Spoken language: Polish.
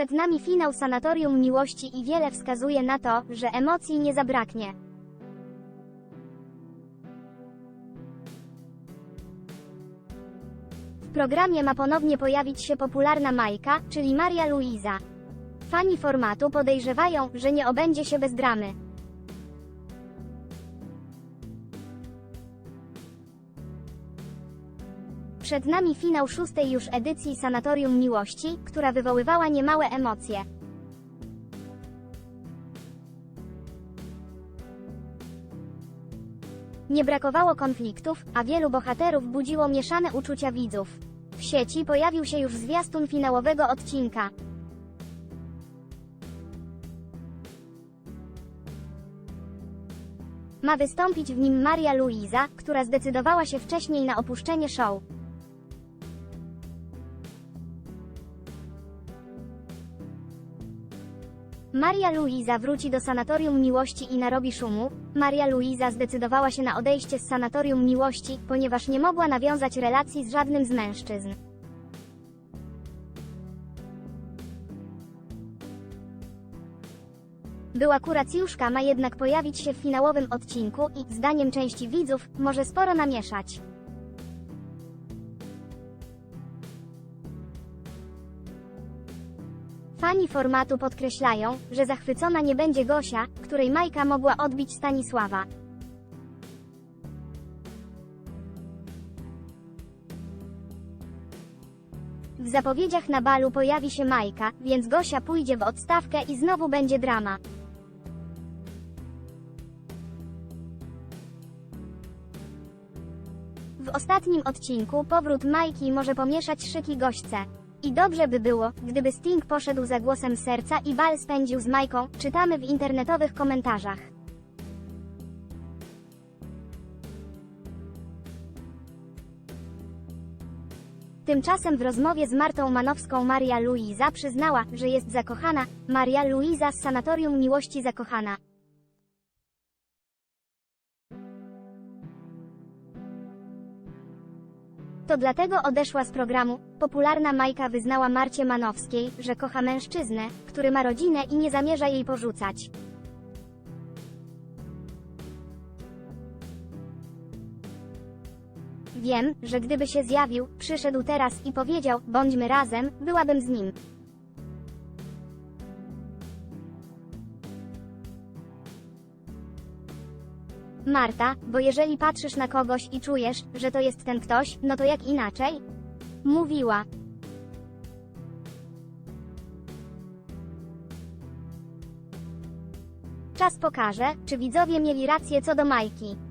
Przed nami finał Sanatorium Miłości i wiele wskazuje na to, że emocji nie zabraknie. W programie ma ponownie pojawić się popularna Majka, czyli Maria Luisa. Fani formatu podejrzewają, że nie obędzie się bez dramy. Przed nami finał szóstej już edycji Sanatorium Miłości, która wywoływała niemałe emocje. Nie brakowało konfliktów, a wielu bohaterów budziło mieszane uczucia widzów. W sieci pojawił się już zwiastun finałowego odcinka. Ma wystąpić w nim Maria Luisa, która zdecydowała się wcześniej na opuszczenie show. Maria Luisa wróci do Sanatorium Miłości i narobi szumu. Maria Luisa zdecydowała się na odejście z Sanatorium Miłości, ponieważ nie mogła nawiązać relacji z żadnym z mężczyzn. Była kuracjuszka ma jednak pojawić się w finałowym odcinku i, zdaniem części widzów, może sporo namieszać. Fani formatu podkreślają, że zachwycona nie będzie Gosia, której Majka mogła odbić Stanisława. W zapowiedziach na balu pojawi się Majka, więc Gosia pójdzie w odstawkę i znowu będzie drama. W ostatnim odcinku powrót Majki może pomieszać szyki gośce. I dobrze by było, gdyby Sting poszedł za głosem serca i bal spędził z Majką, czytamy w internetowych komentarzach. Tymczasem w rozmowie z Martą Manowską Maria Luisa przyznała, że jest zakochana, Maria Luisa z Sanatorium Miłości zakochana. To dlatego odeszła z programu. Popularna Majka wyznała Marcie Manowskiej, że kocha mężczyznę, który ma rodzinę i nie zamierza jej porzucać. Wiem, że gdyby się zjawił, przyszedł teraz i powiedział, bądźmy razem, byłabym z nim. Marta, bo jeżeli patrzysz na kogoś i czujesz, że to jest ten ktoś, no to jak inaczej? Mówiła. Czas pokaże, czy widzowie mieli rację co do Majki.